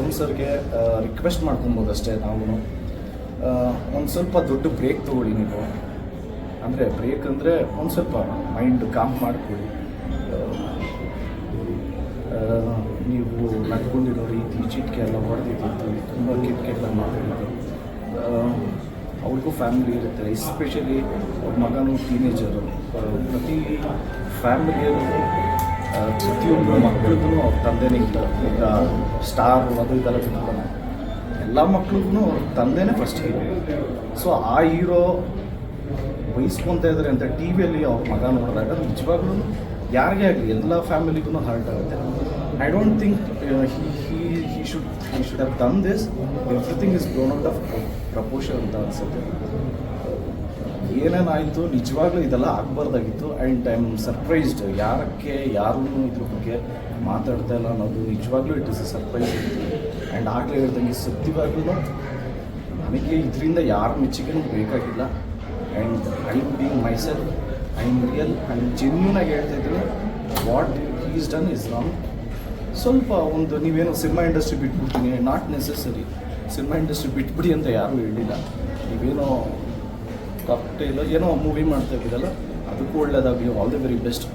ಪ್ರೀತಮ್ ಸರ್ಗೆ ರಿಕ್ವೆಸ್ಟ್ ಮಾಡ್ಕೊಬೋದು ಅಷ್ಟೇ ನಾವು ಒಂದು ಸ್ವಲ್ಪ ದೊಡ್ಡ ಬ್ರೇಕ್ ತೊಗೊಳ್ಳಿ ನೀವು. ಅಂದರೆ ಬ್ರೇಕ್ ಅಂದರೆ ಒಂದು ಸ್ವಲ್ಪ ಮೈಂಡ್ ಕಾಮ್ ಮಾಡಿಕೊಳ್ಳಿ. ನೀವು ನಡ್ಕೊಂಡಿರೋ ರೀತಿ ಚಿಟ್ಕೆ ಎಲ್ಲ ಹೊಡೆದಿದ್ದು ತುಂಬ ಕೆಟ್ಟ ಮಾತಾಡಿದ್ದು ಅವ್ರಿಗೂ ಫ್ಯಾಮಿಲಿ ಇರುತ್ತೆ ಎಸ್ಪೆಷಲಿ ಅವ್ರ ಮಗನೂ ಟೀನೇಜರು ಪ್ರತಿ ಫ್ಯಾಮಿಲಿಯಲ್ಲೂ ಪ್ರತಿಯೊಂದು ಮಕ್ಕಳಿಗೂ ಅವ್ರ ತಂದೆನೇ ಇಲ್ಲ ಈಗ ಸ್ಟಾರ್ ಅದು ಇದೆಲ್ಲ ಬಿಟ್ಕೊಂಡು ಎಲ್ಲ ಮಕ್ಳಿಗೂ ಅವ್ರ ತಂದೆನೇ ಫಸ್ಟ್ ಹೀರೋ ಸೊ ಆ ಹೀರೋ ವಹಿಸ್ಕೊತ ಇದ್ದಾರೆ ಅಂತ ಟಿ ವಿಯಲ್ಲಿ ಅವ್ರ ಮಗ ನೋಡಿದಾಗ ನಿಜವಾಗ್ಲೂ ಯಾರಿಗೇ ಆಗಲಿ ಎಲ್ಲ ಫ್ಯಾಮಿಲಿಗೂ ಹರ್ಟ್ ಆಗುತ್ತೆ. I don't think he he should he should have done this everything is grown out of proportion ಅಂತ ಅನ್ಸುತ್ತೆ. ಏನೇನಾಯಿತು? ನಿಜವಾಗ್ಲೂ ಇದೆಲ್ಲ ಆಗಬಾರ್ದಾಗಿತ್ತು. ಆ್ಯಂಡ್ ಐ ಆಮ್ ಸರ್ಪ್ರೈಸ್ಡ್ ಯಾರಕ್ಕೆ, ಯಾರೂ ಇದ್ರ ಬಗ್ಗೆ ಮಾತಾಡ್ತಾ ಇಲ್ಲ ಅನ್ನೋದು ನಿಜವಾಗ್ಲೂ it is a surprise and ಆಗಲೇ ಹೇಳ್ದಂಗೆ ಸತ್ಯವಾಗ್ಲೂ ನನಗೆ ಇದರಿಂದ ಯಾರ ಮೆಚ್ಚುಗೆನೂ ಬೇಕಾಗಿಲ್ಲ. And I being I am real I am genuine ಆಗಿ ಹೇಳ್ತಾ ಇದ್ದೀನಿ. What is done is wrong ಸ್ವಲ್ಪ ಒಂದು ನೀವೇನೋ ಸಿನಿಮಾ ಇಂಡಸ್ಟ್ರಿ ಬಿಟ್ಬಿಡ್ತೀನಿ. ನಾಟ್ ನೆಸೆಸರಿ ಸಿನಿಮಾ ಇಂಡಸ್ಟ್ರಿ ಬಿಟ್ಬಿಡಿ ಅಂತ ಯಾರೂ ಹೇಳಿಲ್ಲ. ನೀವೇನೋ ಕಾಕ್ಟೇಲ್ ಏನೋ ಮೂವಿ ಮಾಡ್ತಾ ಇದ್ದೀರಲ್ಲ, ಅದಕ್ಕೂ ಒಳ್ಳೇದಾಗಲಿ all the very best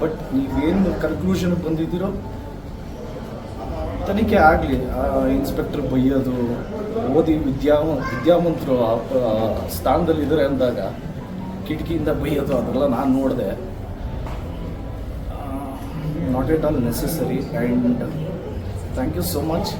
but ನೀವೇನು ಕನ್ಕ್ಲೂಷನ್ ಬಂದಿದ್ದೀರೋ, ತನಿಖೆ ಆಗಲಿ. ಇನ್ಸ್ಪೆಕ್ಟರ್ ಬೈಯೋದು, ಓದಿ ವಿದ್ಯಾ, ವಿದ್ಯಾವಂತರು, ಆ ಇದ್ದಾರೆ ಅಂದಾಗ, ಕಿಟಕಿಯಿಂದ ಬೈಯೋದು, ಅದೆಲ್ಲ ನಾನು ನೋಡಿದೆ. Not at all necessary and thank you so much